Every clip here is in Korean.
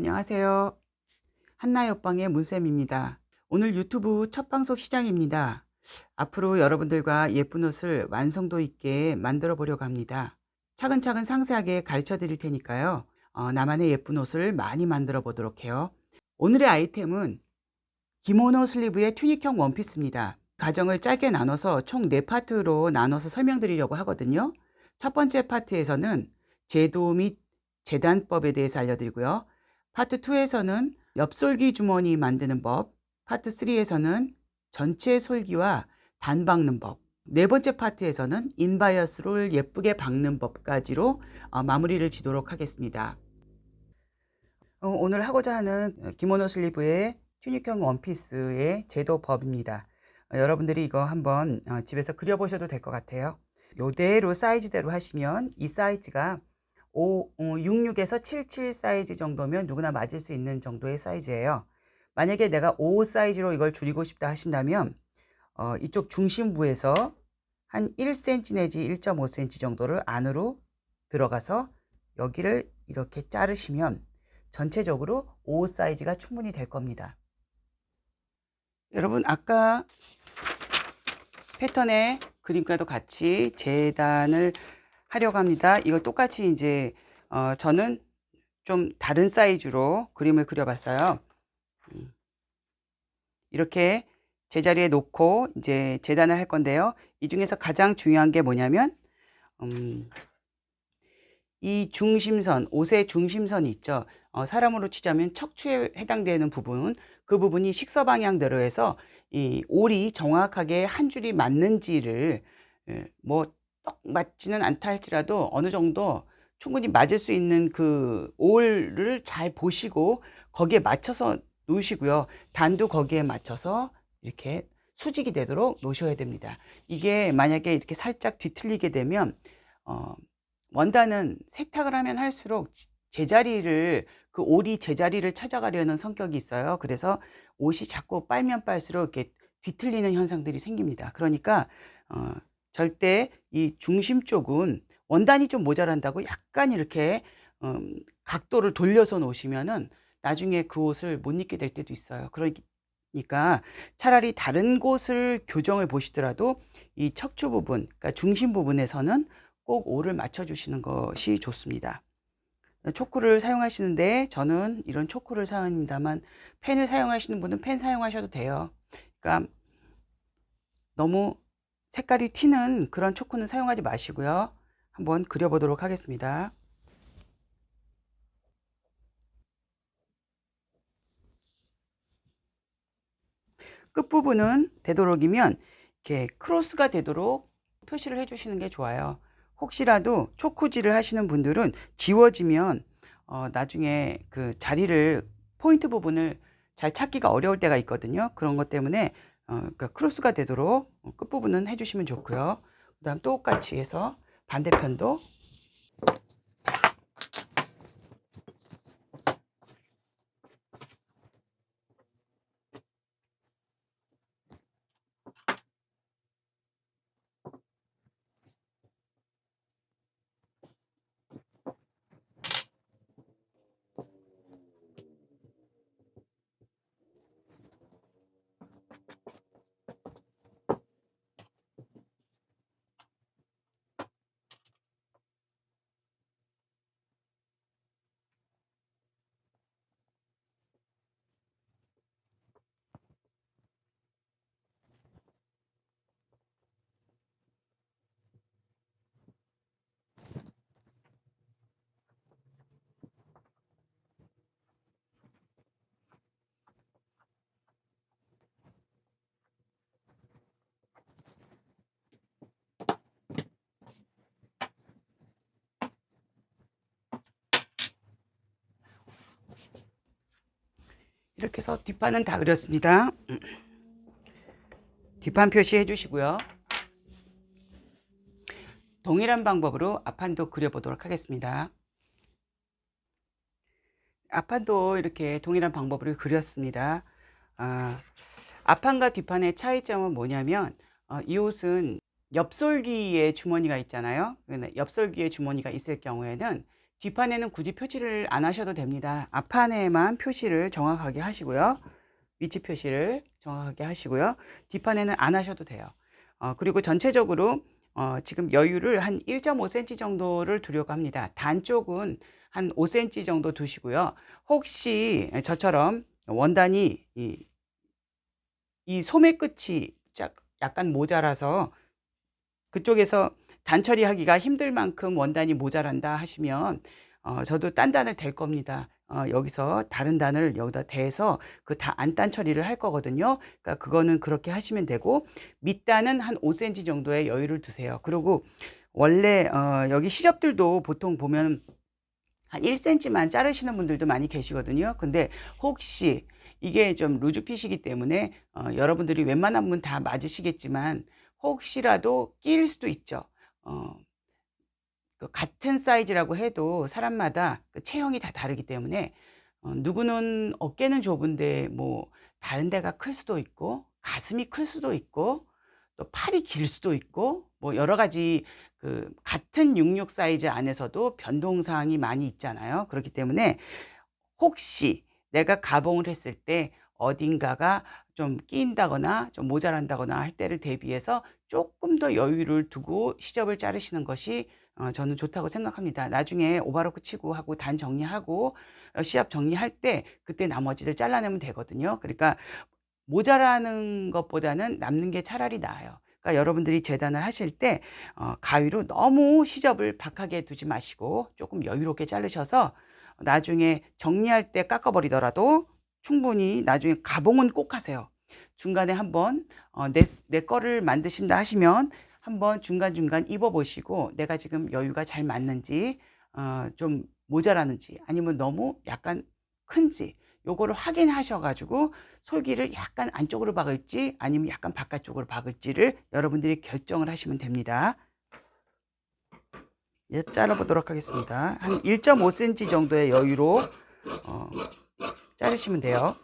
안녕하세요. 한나옆방의 문쌤입니다. 오늘 유튜브 첫 방송 시작입니다. 앞으로 여러분들과 예쁜 옷을 완성도 있게 만들어 보려고 합니다. 차근차근 상세하게 가르쳐 드릴 테니까요. 어, 나만의 예쁜 옷을 많이 만들어 보도록 해요. 오늘의 아이템은 기모노 슬리브의 튜닉형 원피스입니다. 가정을 짧게 나눠서 총 4파트로 나눠서 설명드리려고 하거든요. 첫 번째 파트에서는 제도 및 재단법에 대해서 알려드리고요. 파트 2에서는 엽솔기 주머니 만드는 법, 파트 3에서는 전체 솔기와 단 박는 법, 네 번째 파트에서는 인바이어스를 예쁘게 박는 법까지로 어, 마무리를 지도록 하겠습니다. 어, 오늘 하고자 하는 기모노 슬리브의 튜닉형 원피스의 제도 법입니다. 어, 여러분들이 이거 한번 어, 집에서 그려보셔도 될 것 같아요. 요대로 사이즈대로 하시면 이 사이즈가 5, 66에서 77 사이즈 정도면 누구나 맞을 수 있는 정도의 사이즈예요. 만약에 내가 5 사이즈로 이걸 줄이고 싶다 하신다면 어, 이쪽 중심부에서 한 1cm 내지 1.5cm 정도를 안으로 들어가서 여기를 이렇게 자르시면 전체적으로 5 사이즈가 충분히 될 겁니다. 여러분 아까 패턴의 그림과도 같이 재단을 하려고 합니다. 이거 똑같이 이제 어, 저는 좀 다른 사이즈로 그림을 그려봤어요. 음. 이렇게 제자리에 놓고 이제 재단을 할 건데요. 이 중에서 가장 중요한 게 뭐냐면 음, 이 중심선, 옷의 중심선이 있죠. 어, 사람으로 치자면 척추에 해당되는 부분, 그 부분이 식서 방향대로 해서 이 올이 정확하게 한 줄이 맞는지를 예, 뭐 떡 맞지는 않다 할지라도 어느 정도 충분히 맞을 수 있는 그 올을 잘 보시고 거기에 맞춰서 놓으시고요. 단도 거기에 맞춰서 이렇게 수직이 되도록 놓으셔야 됩니다. 이게 만약에 이렇게 살짝 뒤틀리게 되면 어, 원단은 세탁을 하면 할수록 제자리를 그 올이 제자리를 찾아가려는 성격이 있어요. 그래서 옷이 자꾸 빨면 빨수록 이렇게 뒤틀리는 현상들이 생깁니다. 그러니까 어, 절대 이 중심 쪽은 원단이 좀 모자란다고 약간 이렇게 음, 각도를 돌려서 놓으시면은 나중에 그 옷을 못 입게 될 때도 있어요. 그러니까 차라리 다른 곳을 교정을 보시더라도 이 척추 부분, 그러니까 중심 부분에서는 꼭 올을 맞춰주시는 것이 좋습니다. 초크를 사용하시는데 저는 이런 초크를 사용합니다만 펜을 사용하시는 분은 펜 사용하셔도 돼요. 그러니까 너무 색깔이 튀는 그런 초코는 사용하지 마시고요. 한번 그려보도록 하겠습니다. 끝부분은 되도록이면 이렇게 크로스가 되도록 표시를 해주시는 게 좋아요. 혹시라도 초코질을 하시는 분들은 지워지면 어, 나중에 그 자리를 포인트 부분을 잘 찾기가 어려울 때가 있거든요. 그런 것 때문에 어, 그러니까 크로스가 되도록 끝부분은 해주시면 좋고요. 그 다음 똑같이 해서 반대편도 이렇게 해서 뒷판은 다 그렸습니다. 뒷판 표시해 주시고요. 동일한 방법으로 앞판도 그려보도록 하겠습니다. 앞판도 이렇게 동일한 방법으로 그렸습니다. 아, 앞판과 뒷판의 차이점은 뭐냐면 어, 이 옷은 엽솔기에 주머니가 있잖아요. 엽솔기에 주머니가 있을 경우에는 뒷판에는 굳이 표시를 안 하셔도 됩니다. 앞판에만 표시를 정확하게 하시고요. 위치 표시를 정확하게 하시고요. 뒷판에는 안 하셔도 돼요. 어, 그리고 전체적으로 어, 지금 여유를 한 1.5cm 정도를 두려고 합니다. 단 쪽은 한 5cm 정도 두시고요. 혹시 저처럼 원단이 이, 이 소매 끝이 약간 모자라서 그쪽에서 단 처리하기가 힘들 만큼 원단이 모자란다 하시면 어, 저도 딴 단을 댈 겁니다. 어, 여기서 다른 단을 여기다 대서 그 다 안단 처리를 할 거거든요. 그러니까 그거는 그렇게 하시면 되고 밑단은 한 5cm 정도의 여유를 두세요. 그리고 원래 어, 여기 시접들도 보통 보면 한 1cm만 자르시는 분들도 많이 계시거든요. 근데 혹시 이게 좀 루즈핏이기 때문에 어, 여러분들이 웬만한 분 다 맞으시겠지만 혹시라도 끼일 수도 있죠. 어, 그 같은 사이즈라고 해도 사람마다 그 체형이 다 다르기 때문에 어, 누구는 어깨는 좁은데 뭐 다른 데가 클 수도 있고 가슴이 클 수도 있고 또 팔이 길 수도 있고 뭐 여러 가지 그 같은 66 사이즈 안에서도 변동 사항이 많이 있잖아요. 그렇기 때문에 혹시 내가 가봉을 했을 때 어딘가가 좀 끼인다거나 좀 모자란다거나 할 때를 대비해서 조금 더 여유를 두고 시접을 자르시는 것이 어, 저는 좋다고 생각합니다. 나중에 오바로크 치고 하고 단 정리하고 어, 시합 정리할 때 그때 나머지를 잘라내면 되거든요. 그러니까 모자라는 것보다는 남는 게 차라리 나아요. 그러니까 여러분들이 재단을 하실 때 어, 가위로 너무 시접을 박하게 두지 마시고 조금 여유롭게 자르셔서 나중에 정리할 때 깎아버리더라도 충분히 나중에 가봉은 꼭 하세요. 중간에 한번 어, 내, 내 거를 만드신다 하시면 한번 중간중간 입어보시고 내가 지금 여유가 잘 맞는지 어, 좀 모자라는지 아니면 너무 약간 큰지 요거를 확인하셔가지고 솔기를 약간 안쪽으로 박을지 아니면 약간 바깥쪽으로 박을지를 여러분들이 결정을 하시면 됩니다. 이제 잘라보도록 하겠습니다. 한 1.5cm 정도의 여유로 어, 자르시면 돼요.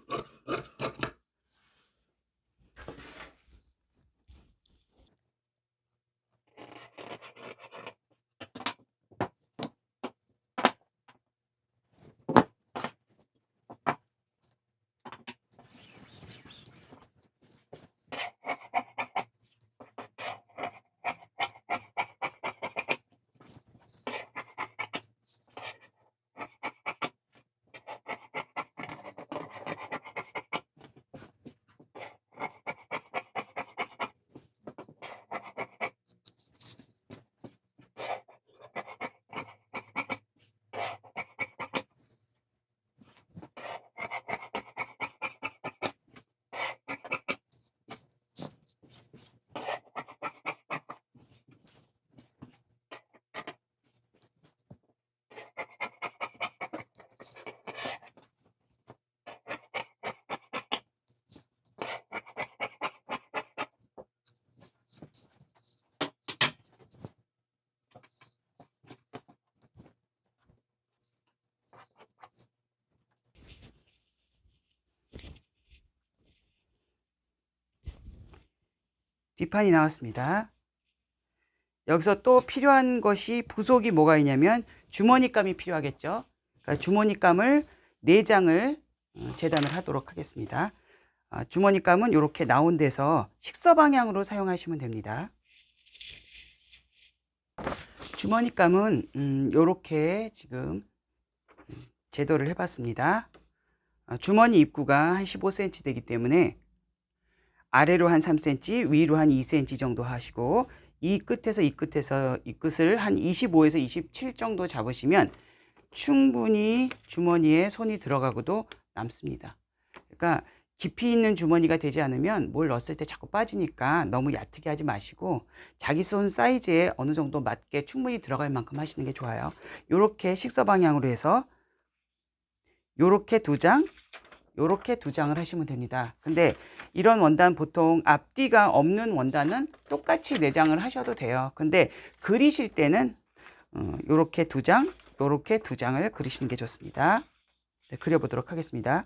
뒷판이 나왔습니다. 여기서 또 필요한 것이 부속이 뭐가 있냐면 주머니감이 필요하겠죠. 그러니까 주머니감을 4장을 어, 재단을 하도록 하겠습니다. 아, 주머니감은 이렇게 나온 데서 식서 방향으로 사용하시면 됩니다. 주머니감은 이렇게 음, 지금 음, 제도를 해봤습니다. 아, 주머니 입구가 한 15cm 되기 때문에 아래로 한 3cm, 위로 한 2cm 정도 하시고 이 끝에서 이 끝에서 이 끝을 한 25에서 27 정도 잡으시면 충분히 주머니에 손이 들어가고도 남습니다. 그러니까 깊이 있는 주머니가 되지 않으면 뭘 넣었을 때 자꾸 빠지니까 너무 얕게 하지 마시고 자기 손 사이즈에 어느 정도 맞게 충분히 들어갈 만큼 하시는 게 좋아요. 이렇게 식서 방향으로 해서 이렇게 두 장, 이렇게 두 장을 하시면 됩니다. 근데 이런 원단 보통 앞뒤가 없는 원단은 똑같이 네 장을 하셔도 돼요. 근데 그리실 때는 이렇게 어, 두 장, 이렇게 두 장을 그리시는 게 좋습니다. 네, 그려보도록 하겠습니다.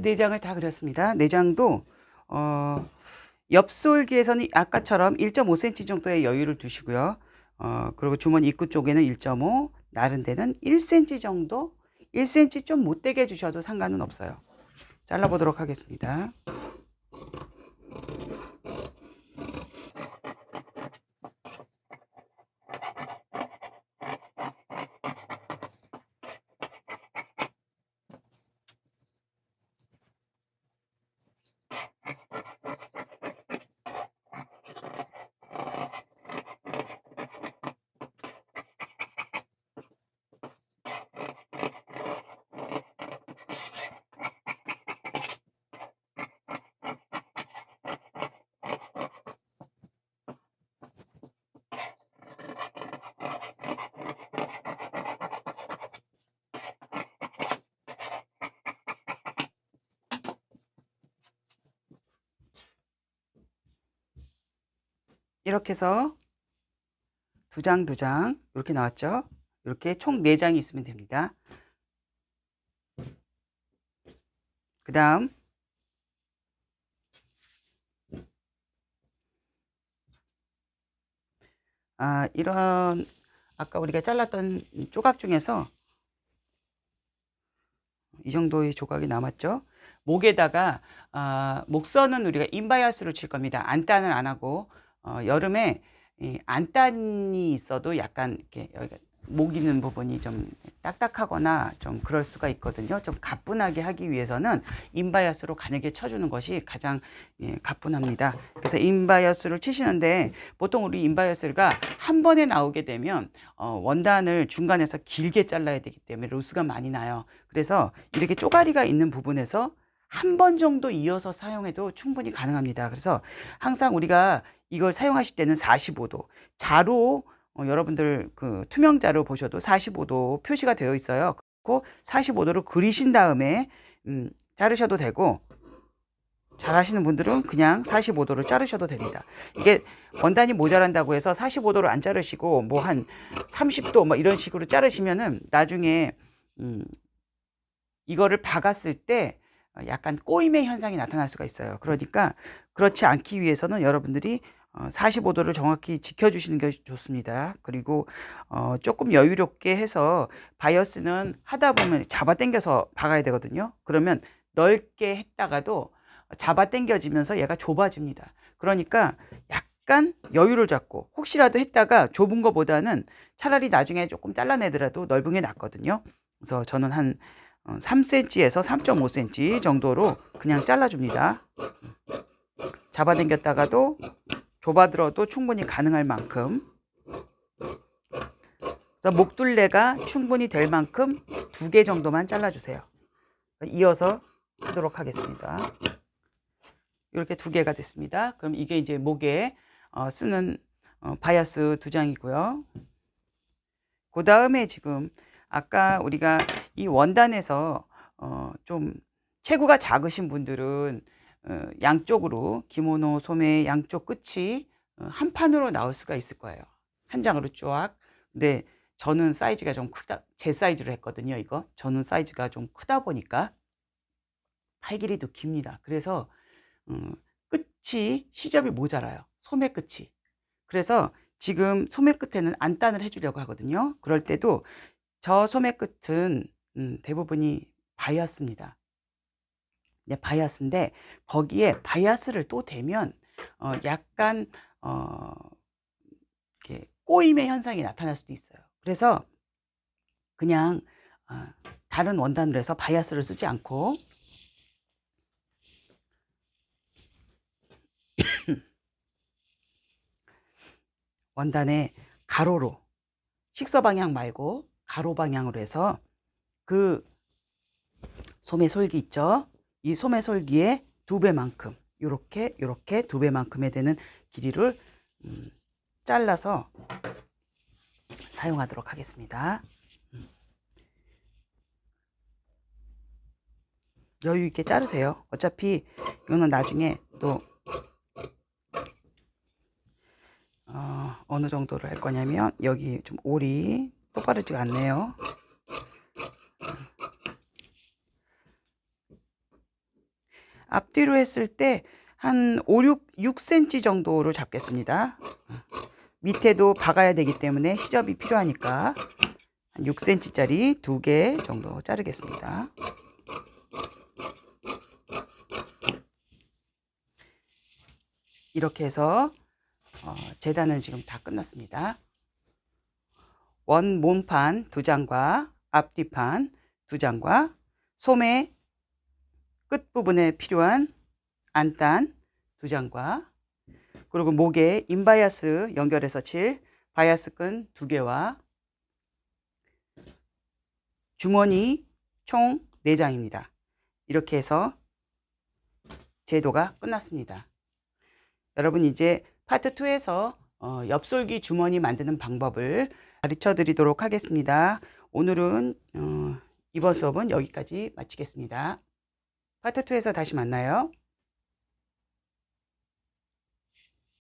내장을 다 그렸습니다. 내장도 어, 옆솔기에서는 아까처럼 1.5cm 정도의 여유를 두시고요. 어, 그리고 주머니 입구 쪽에는 1.5, 나른 데는 1cm 정도, 1cm 좀 못되게 주셔도 상관은 없어요. 잘라보도록 하겠습니다. 이렇게 해서 두 장, 두 장, 이렇게 나왔죠? 이렇게 총네 장이 있으면 됩니다. 그 다음, 아, 이런, 아까 우리가 잘랐던 조각 중에서 이 정도의 조각이 남았죠? 목에다가, 아, 목선은 우리가 인바이어스를 칠 겁니다. 안단을 안 하고, 어, 여름에 이 안단이 있어도 약간 이렇게 여기가 목 있는 부분이 좀 딱딱하거나 좀 그럴 수가 있거든요. 좀 가뿐하게 하기 위해서는 인바이어스로 가늘게 쳐주는 것이 가장 예, 가뿐합니다. 그래서 인바이어스를 치시는데 보통 우리 인바이어스가 한 번에 나오게 되면 어, 원단을 중간에서 길게 잘라야 되기 때문에 로스가 많이 나요. 그래서 이렇게 쪼가리가 있는 부분에서 한 번 정도 이어서 사용해도 충분히 가능합니다. 그래서 항상 우리가 이걸 사용하실 때는 45도 자로 어, 여러분들 그 투명 자로 보셔도 45도 표시가 되어 있어요. 그 45도를 그리신 다음에 음, 자르셔도 되고 잘 하시는 분들은 그냥 45도를 자르셔도 됩니다. 이게 원단이 모자란다고 해서 45도를 안 자르시고 뭐 한 30도 뭐 이런 식으로 자르시면은 나중에 음, 이거를 박았을 때 약간 꼬임의 현상이 나타날 수가 있어요. 그러니까 그렇지 않기 위해서는 여러분들이 어, 45도를 정확히 지켜주시는 게 좋습니다. 그리고 어, 조금 여유롭게 해서 바이어스는 하다 보면 잡아당겨서 박아야 되거든요. 그러면 넓게 했다가도 잡아당겨지면서 얘가 좁아집니다. 그러니까 약간 여유를 잡고 혹시라도 했다가 좁은 것보다는 차라리 나중에 조금 잘라내더라도 넓은 게 낫거든요. 그래서 저는 한 3cm에서 3.5cm 정도로 그냥 잘라줍니다. 잡아당겼다가도 좁아들어도 충분히 가능할 만큼 그래서 목둘레가 충분히 될 만큼 두 개 정도만 잘라주세요. 이어서 하도록 하겠습니다. 이렇게 두 개가 됐습니다. 그럼 이게 이제 목에 어, 쓰는 어, 바이아스 두 장이고요. 그 다음에 지금 아까 우리가 이 원단에서 어, 좀 체구가 작으신 분들은 어, 양쪽으로 기모노 소매 양쪽 끝이 어, 한 판으로 나올 수가 있을 거예요. 한 장으로 쫙. 근데 저는 사이즈가 좀 크다. 제 사이즈로 했거든요. 이거 저는 사이즈가 좀 크다 보니까 팔 길이도 깁니다. 그래서 음, 끝이 시접이 모자라요. 소매 끝이. 그래서 지금 소매 끝에는 안단을 해주려고 하거든요. 그럴 때도 저 소매 끝은 음, 대부분이 바이아스입니다. 네, 바이아스인데 거기에 바이아스를 또 대면 어, 약간 어, 이렇게 꼬임의 현상이 나타날 수도 있어요. 그래서 그냥 어, 다른 원단으로 해서 바이아스를 쓰지 않고 원단에 가로로 식서 방향 말고 가로 방향으로 해서 그 소매 솔기 있죠? 이 소매 솔기의 두 배만큼 요렇게 요렇게 두 배만큼에 되는 길이를 음, 잘라서 사용하도록 하겠습니다. 음. 여유 있게 자르세요. 어차피 이거는 나중에 또 어, 어느 정도를 할 거냐면 여기 좀 올이 똑바르지가 않네요. 앞뒤로 했을 때 한 5, 6, 6cm 정도로 잡겠습니다. 밑에도 박아야 되기 때문에 시접이 필요하니까 한 6cm짜리 두 개 정도 자르겠습니다. 이렇게 해서 어, 재단은 지금 다 끝났습니다. 원 몸판 두 장과 앞뒤판 두 장과 소매 끝부분에 필요한 안단 두 장과 그리고 목에 인바이아스 연결해서 칠 바이아스 끈 두 개와 주머니 총 4장입니다. 이렇게 해서 제도가 끝났습니다. 여러분 이제 파트 2에서 어, 엽솔기 주머니 만드는 방법을 가르쳐 드리도록 하겠습니다. 오늘은 어, 이번 수업은 여기까지 마치겠습니다. 파트 2에서 다시 만나요.